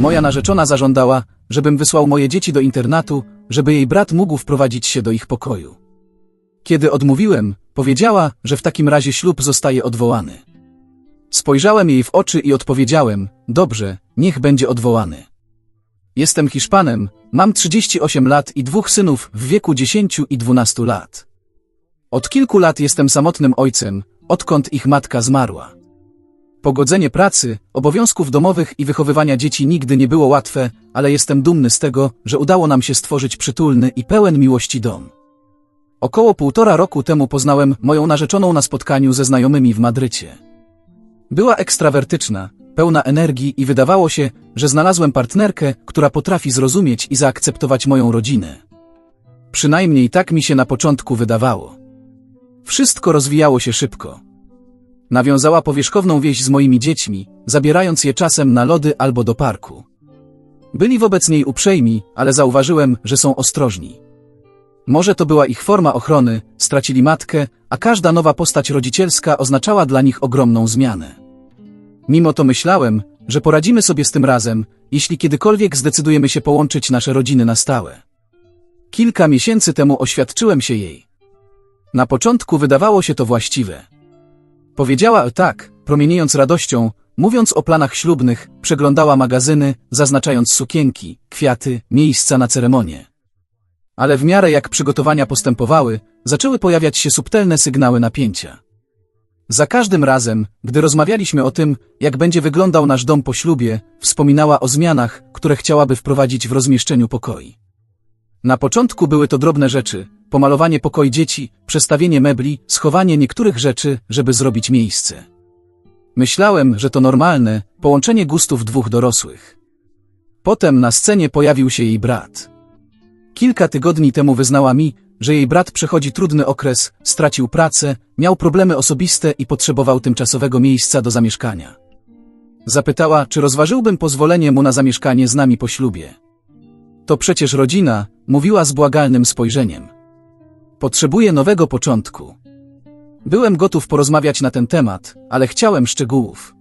Moja narzeczona zażądała, żebym wysłał moje dzieci do internatu, żeby jej brat mógł wprowadzić się do ich pokoju. Kiedy odmówiłem, powiedziała, że w takim razie ślub zostaje odwołany. Spojrzałem jej w oczy i odpowiedziałem, dobrze, niech będzie odwołany. Jestem Hiszpanem, mam 38 lat i dwóch synów w wieku 10 i 12 lat. Od kilku lat jestem samotnym ojcem, odkąd ich matka zmarła. Pogodzenie pracy, obowiązków domowych i wychowywania dzieci nigdy nie było łatwe, ale jestem dumny z tego, że udało nam się stworzyć przytulny i pełen miłości dom. Około półtora roku temu poznałem moją narzeczoną na spotkaniu ze znajomymi w Madrycie. Była ekstrawertyczna, pełna energii i wydawało się, że znalazłem partnerkę, która potrafi zrozumieć i zaakceptować moją rodzinę. Przynajmniej tak mi się na początku wydawało. Wszystko rozwijało się szybko. Nawiązała powierzchowną wieś z moimi dziećmi, zabierając je czasem na lody albo do parku. Byli wobec niej uprzejmi, ale zauważyłem, że są ostrożni. Może to była ich forma ochrony, stracili matkę, a każda nowa postać rodzicielska oznaczała dla nich ogromną zmianę. Mimo to myślałem, że poradzimy sobie z tym razem, jeśli kiedykolwiek zdecydujemy się połączyć nasze rodziny na stałe. Kilka miesięcy temu oświadczyłem się jej. Na początku wydawało się to właściwe. Powiedziała tak, promieniejąc radością, mówiąc o planach ślubnych, przeglądała magazyny, zaznaczając sukienki, kwiaty, miejsca na ceremonię. Ale w miarę jak przygotowania postępowały, zaczęły pojawiać się subtelne sygnały napięcia. Za każdym razem, gdy rozmawialiśmy o tym, jak będzie wyglądał nasz dom po ślubie, wspominała o zmianach, które chciałaby wprowadzić w rozmieszczeniu pokoi. Na początku były to drobne rzeczy, pomalowanie pokoi dzieci, przestawienie mebli, schowanie niektórych rzeczy, żeby zrobić miejsce. Myślałem, że to normalne, połączenie gustów dwóch dorosłych. Potem na scenie pojawił się jej brat. Kilka tygodni temu wyznała mi, że jej brat przechodzi trudny okres, stracił pracę, miał problemy osobiste i potrzebował tymczasowego miejsca do zamieszkania. Zapytała, czy rozważyłbym pozwolenie mu na zamieszkanie z nami po ślubie. To przecież rodzina, mówiła z błagalnym spojrzeniem. Potrzebuję nowego początku. Byłem gotów porozmawiać na ten temat, ale chciałem szczegółów.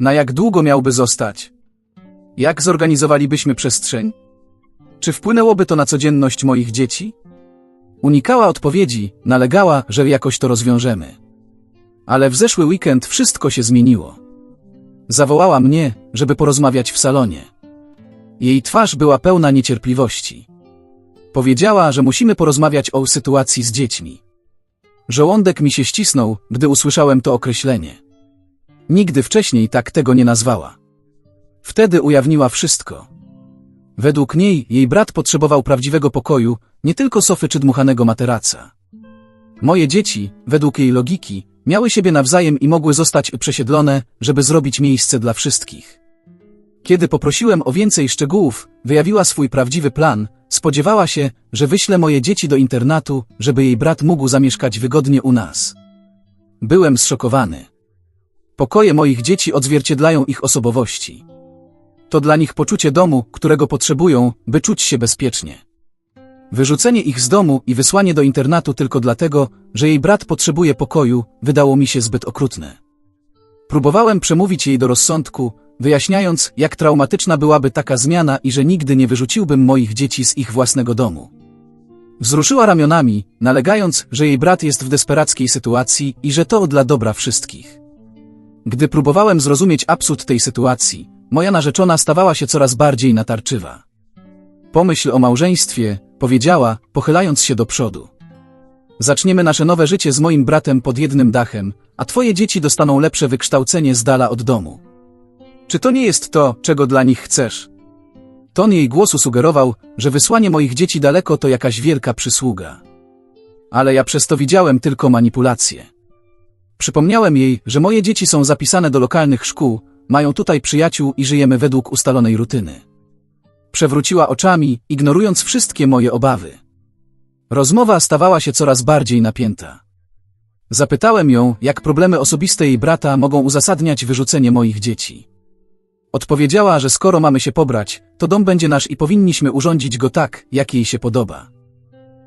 Na jak długo miałby zostać? Jak zorganizowalibyśmy przestrzeń? Czy wpłynęłoby to na codzienność moich dzieci? Unikała odpowiedzi, nalegała, że jakoś to rozwiążemy. Ale w zeszły weekend wszystko się zmieniło. Zawołała mnie, żeby porozmawiać w salonie. Jej twarz była pełna niecierpliwości. Powiedziała, że musimy porozmawiać o sytuacji z dziećmi. Żołądek mi się ścisnął, gdy usłyszałem to określenie. Nigdy wcześniej tak tego nie nazwała. Wtedy ujawniła wszystko. Według niej jej brat potrzebował prawdziwego pokoju, nie tylko sofy czy dmuchanego materaca. Moje dzieci, według jej logiki, miały siebie nawzajem i mogły zostać przesiedlone, żeby zrobić miejsce dla wszystkich. Kiedy poprosiłem o więcej szczegółów, wyjawiła swój prawdziwy plan, spodziewała się, że wyślę moje dzieci do internatu, żeby jej brat mógł zamieszkać wygodnie u nas. Byłem zszokowany. Pokoje moich dzieci odzwierciedlają ich osobowości. To dla nich poczucie domu, którego potrzebują, by czuć się bezpiecznie. Wyrzucenie ich z domu i wysłanie do internatu tylko dlatego, że jej brat potrzebuje pokoju, wydało mi się zbyt okrutne. Próbowałem przemówić jej do rozsądku, wyjaśniając, jak traumatyczna byłaby taka zmiana i że nigdy nie wyrzuciłbym moich dzieci z ich własnego domu. Wzruszyła ramionami, nalegając, że jej brat jest w desperackiej sytuacji i że to dla dobra wszystkich. Gdy próbowałem zrozumieć absurd tej sytuacji, moja narzeczona stawała się coraz bardziej natarczywa. Pomyśl o małżeństwie, powiedziała, pochylając się do przodu. Zaczniemy nasze nowe życie z moim bratem pod jednym dachem, a twoje dzieci dostaną lepsze wykształcenie z dala od domu. Czy to nie jest to, czego dla nich chcesz? Ton jej głosu sugerował, że wysłanie moich dzieci daleko to jakaś wielka przysługa. Ale ja przez to widziałem tylko manipulację. Przypomniałem jej, że moje dzieci są zapisane do lokalnych szkół, mają tutaj przyjaciół i żyjemy według ustalonej rutyny. Przewróciła oczami, ignorując wszystkie moje obawy. Rozmowa stawała się coraz bardziej napięta. Zapytałem ją, jak problemy osobiste jej brata mogą uzasadniać wyrzucenie moich dzieci. Odpowiedziała, że skoro mamy się pobrać, to dom będzie nasz i powinniśmy urządzić go tak, jak jej się podoba.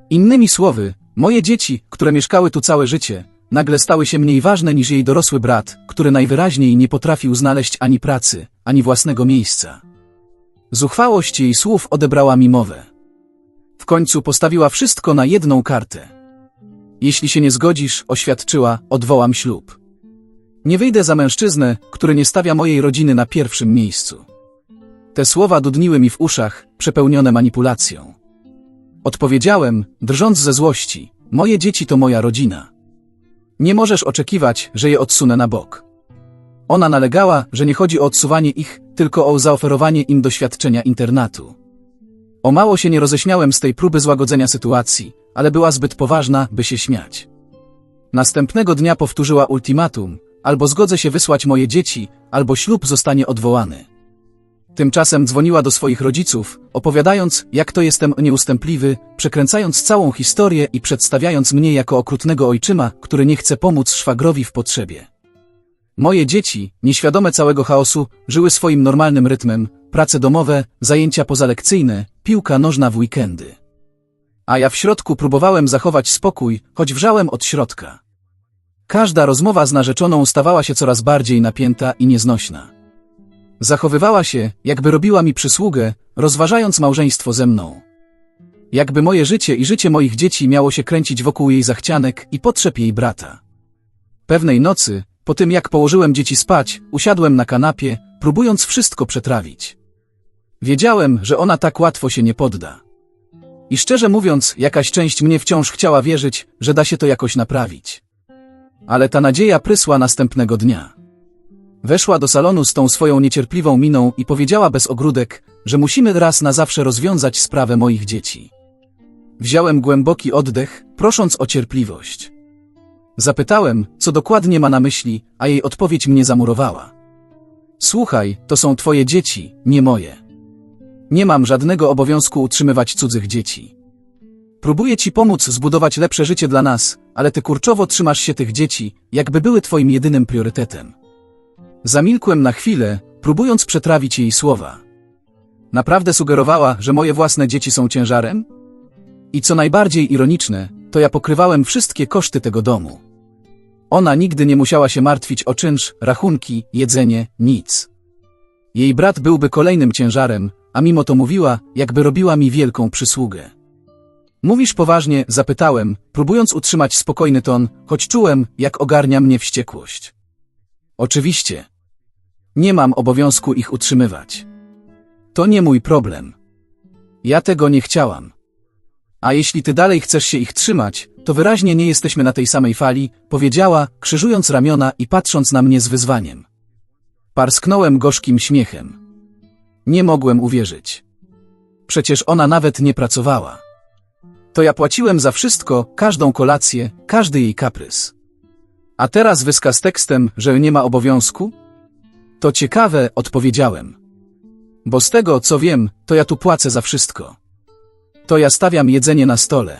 Innymi słowy, moje dzieci, które mieszkały tu całe życie, nagle stały się mniej ważne niż jej dorosły brat, który najwyraźniej nie potrafił znaleźć ani pracy, ani własnego miejsca. Zuchwałość jej słów odebrała mi mowę. W końcu postawiła wszystko na jedną kartę. Jeśli się nie zgodzisz, oświadczyła, odwołam ślub. Nie wyjdę za mężczyznę, który nie stawia mojej rodziny na pierwszym miejscu. Te słowa dudniły mi w uszach, przepełnione manipulacją. Odpowiedziałem, drżąc ze złości, moje dzieci to moja rodzina. Nie możesz oczekiwać, że je odsunę na bok. Ona nalegała, że nie chodzi o odsuwanie ich, tylko o zaoferowanie im doświadczenia internatu. O mało się nie roześmiałem z tej próby złagodzenia sytuacji, ale była zbyt poważna, by się śmiać. Następnego dnia powtórzyła ultimatum, albo zgodzę się wysłać moje dzieci, albo ślub zostanie odwołany. Tymczasem dzwoniła do swoich rodziców, opowiadając, jak to jestem nieustępliwy, przekręcając całą historię i przedstawiając mnie jako okrutnego ojczyma, który nie chce pomóc szwagrowi w potrzebie. Moje dzieci, nieświadome całego chaosu, żyły swoim normalnym rytmem, prace domowe, zajęcia pozalekcyjne, piłka nożna w weekendy. A ja w środku próbowałem zachować spokój, choć wrzałem od środka. Każda rozmowa z narzeczoną stawała się coraz bardziej napięta i nieznośna. Zachowywała się, jakby robiła mi przysługę, rozważając małżeństwo ze mną. Jakby moje życie i życie moich dzieci miało się kręcić wokół jej zachcianek i potrzeb jej brata. Pewnej nocy, po tym jak położyłem dzieci spać, usiadłem na kanapie, próbując wszystko przetrawić. Wiedziałem, że ona tak łatwo się nie podda. I szczerze mówiąc, jakaś część mnie wciąż chciała wierzyć, że da się to jakoś naprawić. Ale ta nadzieja prysła następnego dnia. Weszła do salonu z tą swoją niecierpliwą miną i powiedziała bez ogródek, że musimy raz na zawsze rozwiązać sprawę moich dzieci. Wziąłem głęboki oddech, prosząc o cierpliwość. Zapytałem, co dokładnie ma na myśli, a jej odpowiedź mnie zamurowała. Słuchaj, to są twoje dzieci, nie moje. Nie mam żadnego obowiązku utrzymywać cudzych dzieci. Próbuję ci pomóc zbudować lepsze życie dla nas, ale ty kurczowo trzymasz się tych dzieci, jakby były twoim jedynym priorytetem. Zamilkłem na chwilę, próbując przetrawić jej słowa. Naprawdę sugerowała, że moje własne dzieci są ciężarem? I co najbardziej ironiczne, to ja pokrywałem wszystkie koszty tego domu. Ona nigdy nie musiała się martwić o czynsz, rachunki, jedzenie, nic. Jej brat byłby kolejnym ciężarem, a mimo to mówiła, jakby robiła mi wielką przysługę. Mówisz poważnie, zapytałem, próbując utrzymać spokojny ton, choć czułem, jak ogarnia mnie wściekłość. Oczywiście. Nie mam obowiązku ich utrzymywać. To nie mój problem. Ja tego nie chciałam. A jeśli ty dalej chcesz się ich trzymać, to wyraźnie nie jesteśmy na tej samej fali, powiedziała, krzyżując ramiona i patrząc na mnie z wyzwaniem. Parsknąłem gorzkim śmiechem. Nie mogłem uwierzyć. Przecież ona nawet nie pracowała. To ja płaciłem za wszystko, każdą kolację, każdy jej kaprys. A teraz wyska z tekstem, że nie ma obowiązku? To ciekawe, odpowiedziałem. Bo z tego, co wiem, to ja tu płacę za wszystko. To ja stawiam jedzenie na stole.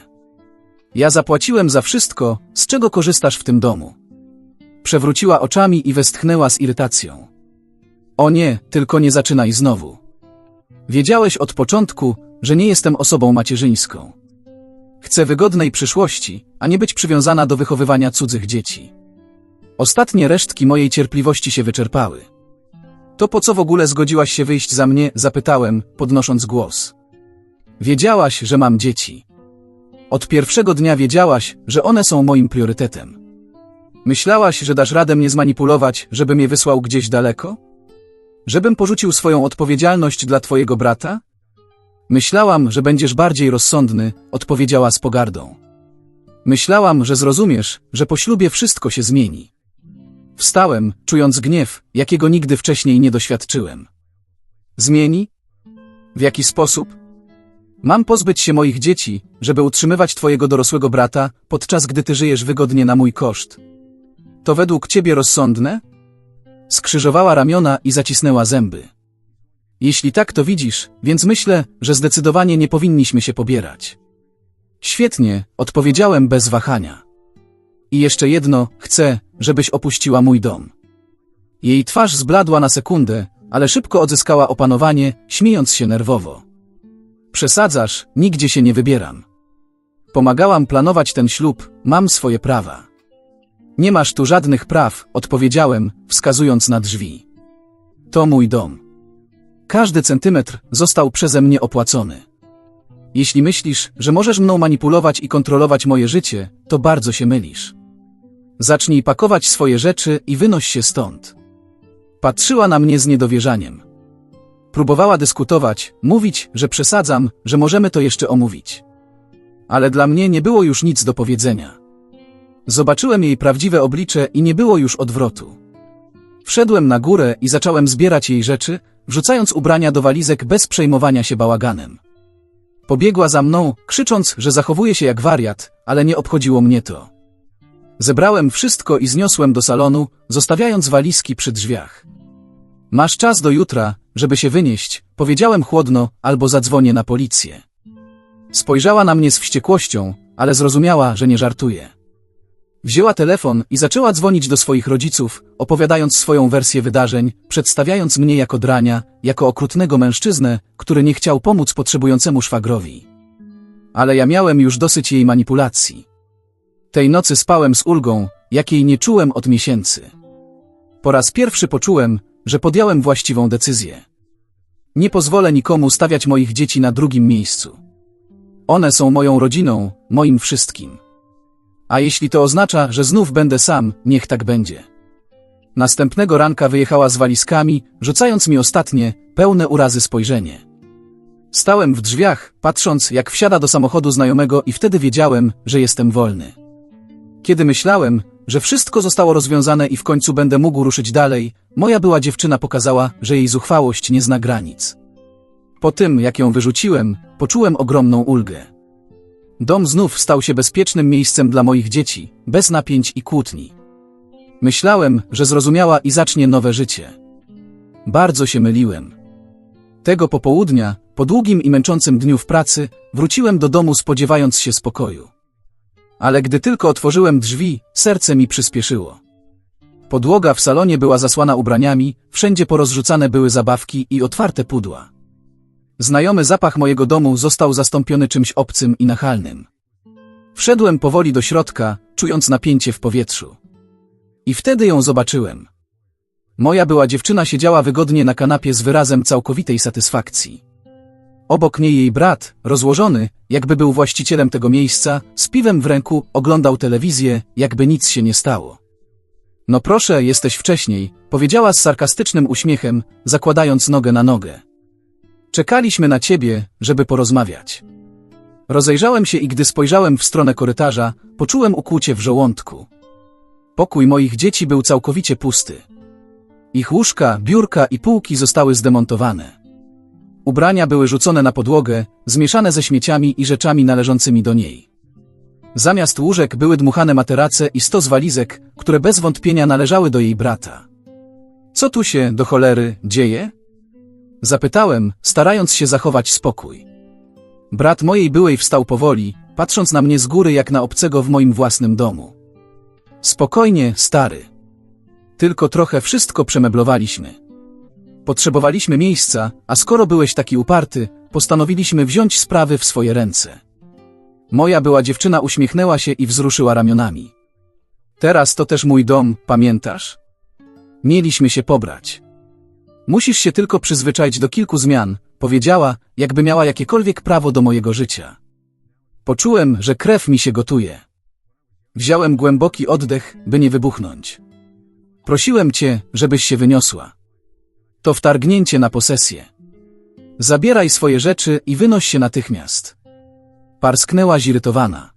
Ja zapłaciłem za wszystko, z czego korzystasz w tym domu. Przewróciła oczami i westchnęła z irytacją. O nie, tylko nie zaczynaj znowu. Wiedziałeś od początku, że nie jestem osobą macierzyńską. Chcę wygodnej przyszłości, a nie być przywiązana do wychowywania cudzych dzieci. Ostatnie resztki mojej cierpliwości się wyczerpały. To po co w ogóle zgodziłaś się wyjść za mnie, zapytałem, podnosząc głos. Wiedziałaś, że mam dzieci. Od pierwszego dnia wiedziałaś, że one są moim priorytetem. Myślałaś, że dasz radę mnie zmanipulować, żebym je wysłał gdzieś daleko? Żebym porzucił swoją odpowiedzialność dla twojego brata? Myślałam, że będziesz bardziej rozsądny, odpowiedziała z pogardą. Myślałam, że zrozumiesz, że po ślubie wszystko się zmieni. Wstałem, czując gniew, jakiego nigdy wcześniej nie doświadczyłem. Zmieni? W jaki sposób? Mam pozbyć się moich dzieci, żeby utrzymywać twojego dorosłego brata, podczas gdy ty żyjesz wygodnie na mój koszt. To według ciebie rozsądne? Skrzyżowała ramiona i zacisnęła zęby. Jeśli tak to widzisz, więc myślę, że zdecydowanie nie powinniśmy się pobierać. Świetnie, odpowiedziałem bez wahania. I jeszcze jedno, chcę, żebyś opuściła mój dom. Jej twarz zbladła na sekundę, ale szybko odzyskała opanowanie, śmiejąc się nerwowo. Przesadzasz, nigdzie się nie wybieram. Pomagałam planować ten ślub, mam swoje prawa. Nie masz tu żadnych praw, odpowiedziałem, wskazując na drzwi. To mój dom. Każdy centymetr został przeze mnie opłacony. Jeśli myślisz, że możesz mną manipulować i kontrolować moje życie, to bardzo się mylisz. Zacznij pakować swoje rzeczy i wynoś się stąd. Patrzyła na mnie z niedowierzaniem. Próbowała dyskutować, mówić, że przesadzam, że możemy to jeszcze omówić. Ale dla mnie nie było już nic do powiedzenia. Zobaczyłem jej prawdziwe oblicze i nie było już odwrotu. Wszedłem na górę i zacząłem zbierać jej rzeczy, wrzucając ubrania do walizek bez przejmowania się bałaganem. Pobiegła za mną, krzycząc, że zachowuje się jak wariat, ale nie obchodziło mnie to. Zebrałem wszystko i zniosłem do salonu, zostawiając walizki przy drzwiach. Masz czas do jutra, żeby się wynieść, powiedziałem chłodno, albo zadzwonię na policję. Spojrzała na mnie z wściekłością, ale zrozumiała, że nie żartuję. Wzięła telefon i zaczęła dzwonić do swoich rodziców, opowiadając swoją wersję wydarzeń, przedstawiając mnie jako drania, jako okrutnego mężczyznę, który nie chciał pomóc potrzebującemu szwagrowi. Ale ja miałem już dosyć jej manipulacji. Tej nocy spałem z ulgą, jakiej nie czułem od miesięcy. Po raz pierwszy poczułem, że podjąłem właściwą decyzję. Nie pozwolę nikomu stawiać moich dzieci na drugim miejscu. One są moją rodziną, moim wszystkim. A jeśli to oznacza, że znów będę sam, niech tak będzie. Następnego ranka wyjechała z walizkami, rzucając mi ostatnie, pełne urazy spojrzenie. Stałem w drzwiach, patrząc, jak wsiada do samochodu znajomego i wtedy wiedziałem, że jestem wolny. Kiedy myślałem, że wszystko zostało rozwiązane i w końcu będę mógł ruszyć dalej, moja była dziewczyna pokazała, że jej zuchwałość nie zna granic. Po tym, jak ją wyrzuciłem, poczułem ogromną ulgę. Dom znów stał się bezpiecznym miejscem dla moich dzieci, bez napięć i kłótni. Myślałem, że zrozumiała i zacznie nowe życie. Bardzo się myliłem. Tego popołudnia, po długim i męczącym dniu w pracy, wróciłem do domu spodziewając się spokoju. Ale gdy tylko otworzyłem drzwi, serce mi przyspieszyło. Podłoga w salonie była zasłana ubraniami, wszędzie porozrzucane były zabawki i otwarte pudła. Znajomy zapach mojego domu został zastąpiony czymś obcym i nachalnym. Wszedłem powoli do środka, czując napięcie w powietrzu. I wtedy ją zobaczyłem. Moja była dziewczyna siedziała wygodnie na kanapie z wyrazem całkowitej satysfakcji. Obok niej jej brat, rozłożony, jakby był właścicielem tego miejsca, z piwem w ręku, oglądał telewizję, jakby nic się nie stało. No proszę, jesteś wcześniej, powiedziała z sarkastycznym uśmiechem, zakładając nogę na nogę. Czekaliśmy na ciebie, żeby porozmawiać. Rozejrzałem się i gdy spojrzałem w stronę korytarza, poczułem ukłucie w żołądku. Pokój moich dzieci był całkowicie pusty. Ich łóżka, biurka i półki zostały zdemontowane. Ubrania były rzucone na podłogę, zmieszane ze śmieciami i rzeczami należącymi do niej. Zamiast łóżek były dmuchane materace i stos walizek, które bez wątpienia należały do jej brata. Co tu się, do cholery, dzieje? Zapytałem, starając się zachować spokój. Brat mojej byłej wstał powoli, patrząc na mnie z góry jak na obcego w moim własnym domu. Spokojnie, stary. Tylko trochę wszystko przemeblowaliśmy. Potrzebowaliśmy miejsca, a skoro byłeś taki uparty, postanowiliśmy wziąć sprawy w swoje ręce. Moja była dziewczyna uśmiechnęła się i wzruszyła ramionami. Teraz to też mój dom, pamiętasz? Mieliśmy się pobrać. Musisz się tylko przyzwyczaić do kilku zmian, powiedziała, jakby miała jakiekolwiek prawo do mojego życia. Poczułem, że krew mi się gotuje. Wziąłem głęboki oddech, by nie wybuchnąć. Prosiłem cię, żebyś się wyniosła. To wtargnięcie na posesję. Zabieraj swoje rzeczy i wynoś się natychmiast. Parsknęła zirytowana.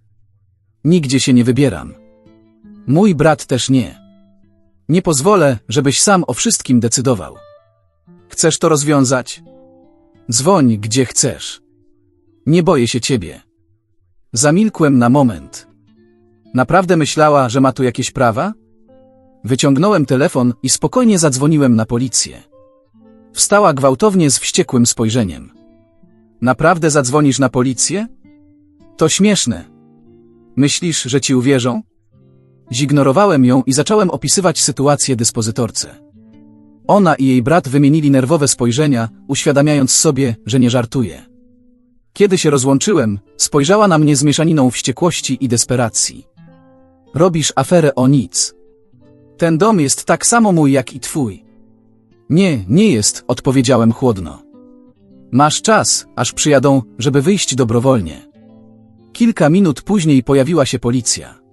Nigdzie się nie wybieram. Mój brat też nie. Nie pozwolę, żebyś sam o wszystkim decydował. Chcesz to rozwiązać? Dzwoń, gdzie chcesz. Nie boję się ciebie. Zamilkłem na moment. Naprawdę myślała, że ma tu jakieś prawa? Wyciągnąłem telefon i spokojnie zadzwoniłem na policję. Wstała gwałtownie z wściekłym spojrzeniem. Naprawdę zadzwonisz na policję? To śmieszne. Myślisz, że ci uwierzą? Zignorowałem ją i zacząłem opisywać sytuację dyspozytorce. Ona i jej brat wymienili nerwowe spojrzenia, uświadamiając sobie, że nie żartuje. Kiedy się rozłączyłem, spojrzała na mnie z mieszaniną wściekłości i desperacji. Robisz aferę o nic. Ten dom jest tak samo mój jak i twój. Nie, nie jest, odpowiedziałem chłodno. Masz czas, aż przyjadą, żeby wyjść dobrowolnie. Kilka minut później pojawiła się policja.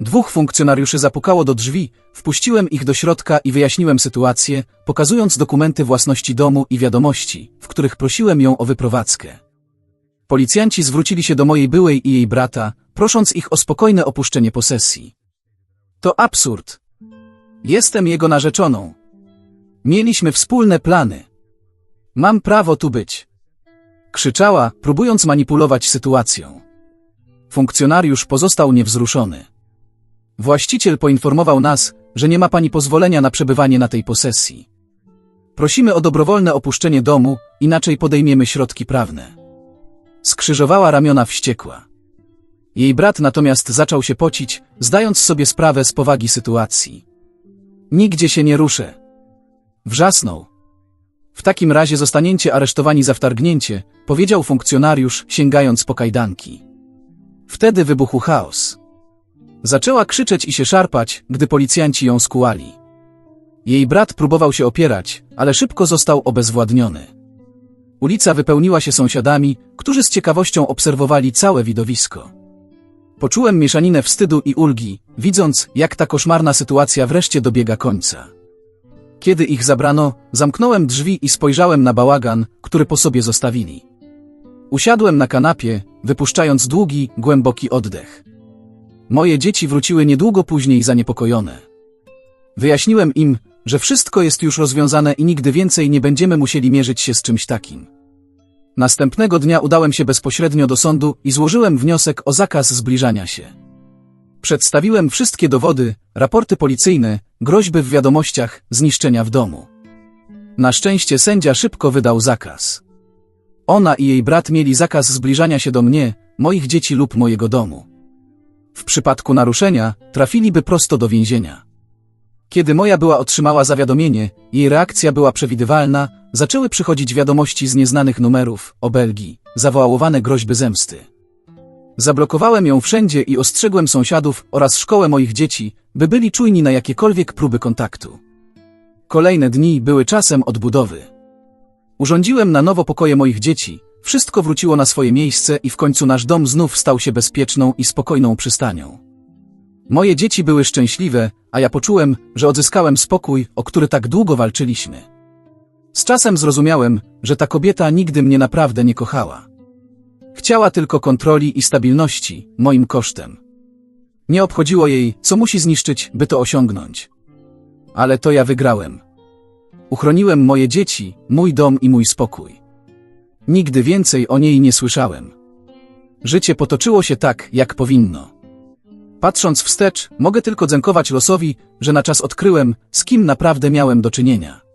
Dwóch funkcjonariuszy zapukało do drzwi, wpuściłem ich do środka i wyjaśniłem sytuację, pokazując dokumenty własności domu i wiadomości, w których prosiłem ją o wyprowadzkę. Policjanci zwrócili się do mojej byłej i jej brata, prosząc ich o spokojne opuszczenie posesji. To absurd. Jestem jego narzeczoną. Mieliśmy wspólne plany. Mam prawo tu być. Krzyczała, próbując manipulować sytuacją. Funkcjonariusz pozostał niewzruszony. Właściciel poinformował nas, że nie ma pani pozwolenia na przebywanie na tej posesji. Prosimy o dobrowolne opuszczenie domu, inaczej podejmiemy środki prawne. Skrzyżowała ramiona wściekła. Jej brat natomiast zaczął się pocić, zdając sobie sprawę z powagi sytuacji. Nigdzie się nie ruszę. Wrzasnął. W takim razie zostaniecie aresztowani za wtargnięcie, powiedział funkcjonariusz, sięgając po kajdanki. Wtedy wybuchł chaos. Zaczęła krzyczeć i się szarpać, gdy policjanci ją skułali. Jej brat próbował się opierać, ale szybko został obezwładniony. Ulica wypełniła się sąsiadami, którzy z ciekawością obserwowali całe widowisko. Poczułem mieszaninę wstydu i ulgi, widząc, jak ta koszmarna sytuacja wreszcie dobiega końca. Kiedy ich zabrano, zamknąłem drzwi i spojrzałem na bałagan, który po sobie zostawili. Usiadłem na kanapie, wypuszczając długi, głęboki oddech. Moje dzieci wróciły niedługo później zaniepokojone. Wyjaśniłem im, że wszystko jest już rozwiązane i nigdy więcej nie będziemy musieli mierzyć się z czymś takim. Następnego dnia udałem się bezpośrednio do sądu i złożyłem wniosek o zakaz zbliżania się. Przedstawiłem wszystkie dowody, raporty policyjne, groźby w wiadomościach, zniszczenia w domu. Na szczęście sędzia szybko wydał zakaz. Ona i jej brat mieli zakaz zbliżania się do mnie, moich dzieci lub mojego domu. W przypadku naruszenia trafiliby prosto do więzienia. Kiedy moja była otrzymała zawiadomienie, jej reakcja była przewidywalna, zaczęły przychodzić wiadomości z nieznanych numerów, o Belgii, zawołałowane groźby zemsty. Zablokowałem ją wszędzie i ostrzegłem sąsiadów oraz szkołę moich dzieci, by byli czujni na jakiekolwiek próby kontaktu. Kolejne dni były czasem odbudowy. Urządziłem na nowo pokoje moich dzieci, wszystko wróciło na swoje miejsce i w końcu nasz dom znów stał się bezpieczną i spokojną przystanią. Moje dzieci były szczęśliwe, a ja poczułem, że odzyskałem spokój, o który tak długo walczyliśmy. Z czasem zrozumiałem, że ta kobieta nigdy mnie naprawdę nie kochała. Chciała tylko kontroli i stabilności, moim kosztem. Nie obchodziło jej, co musi zniszczyć, by to osiągnąć. Ale to ja wygrałem. Uchroniłem moje dzieci, mój dom i mój spokój. Nigdy więcej o niej nie słyszałem. Życie potoczyło się tak, jak powinno. Patrząc wstecz, mogę tylko dziękować losowi, że na czas odkryłem, z kim naprawdę miałem do czynienia.